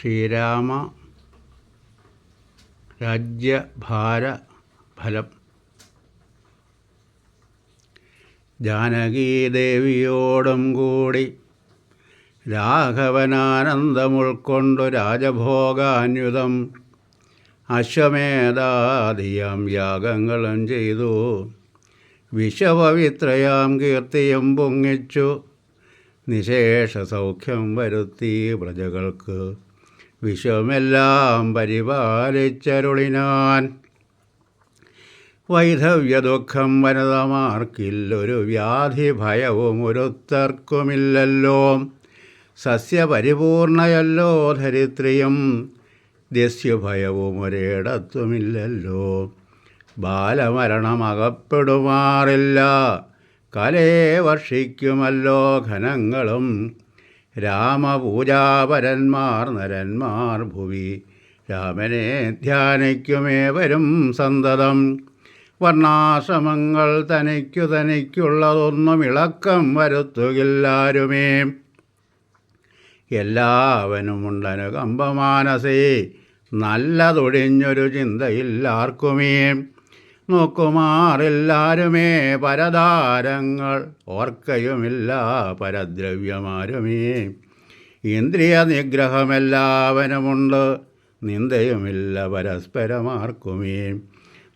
ശ്രീരാമ രാജ്യഭാര ഫലം. ജാനകീദേവിയോടും കൂടി രാഘവനാനന്ദമുൾക്കൊണ്ടു രാജഭോഗാന്യുതം അശ്വമേധാദിയാം യാഗങ്ങളും ചെയ്തു. വിശ്വപവിത്രയാം കീർത്തിയും പൊങ്ങിച്ചു. നിശേഷ സൗഖ്യം വരുത്തി പ്രജകൾക്ക് വിശ്വമെല്ലാം പരിപാലിച്ചരുളിനാൻ. വൈധവ്യദുഃഖം വനതമാർക്കില്ലൊരു വ്യാധി ഭയവും ഒരുത്തർക്കുമില്ലല്ലോ. സസ്യപരിപൂർണയല്ലോ ധരിത്രിയും ദസ്യുഭയവും ഒരിടത്തുമില്ലല്ലോ ബാലമരണമകപ്പെടുമാറില്ല കലേ വർഷിക്കുമല്ലോ ഘനങ്ങളും രാമപൂജാപരന്മാർ നരന്മാർ ഭുവി. രാമനെ ധ്യാനിക്കുമേവരും സന്തതം. വർണാശ്രമങ്ങൾ തനിക്കു തനിക്കുള്ളതൊന്നും ഇളക്കം വരുത്തുകില്ലാരുമേ. എല്ലാവനുമുണ്ടനുകമ്പമാനസേ നല്ലതൊഴിഞ്ഞൊരു ചിന്തയില്ലാർക്കുമേ. നോക്കുമാറില്ലാരുമേ പരതാരങ്ങൾ. ഓർക്കയുമില്ല പരദ്രവ്യമാരുമേ. ഇന്ദ്രിയ നിഗ്രഹമെല്ലാവനുമുണ്ട് നിന്ദയുമില്ല പരസ്പരമാർക്കുമേ.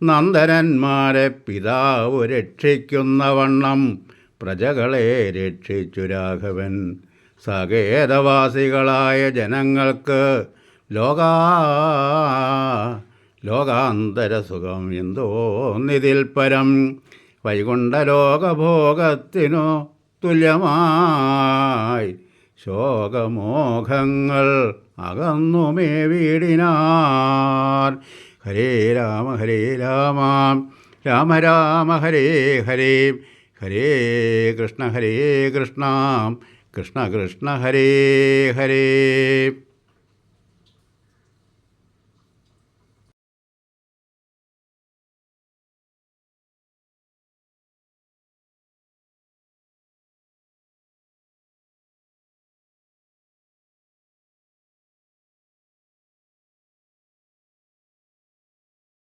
നന്ദനന്മാരെ പിതാവ് രക്ഷിക്കുന്ന വണ്ണം പ്രജകളെ രക്ഷിച്ചു രാഘവൻ. സകേതവാസികളായ ജനങ്ങൾക്ക് ലോകാ ലോകാന്തര എന്തോ നിതിൽ പരം. വൈകുണ്ഠലോകഭോഗത്തിനു തുല്യമായി ശോകമോഹങ്ങൾ അകന്നുമേ വീടിനാർ. ഹരേ രാമ ഹരേ രാമ രാമ രാമ ഹരേ ഹരേ ഹരേ കൃഷ്ണ ഹരേ കൃഷ്ണ കൃഷ്ണ കൃഷ്ണ ഹരേ ഹരേ.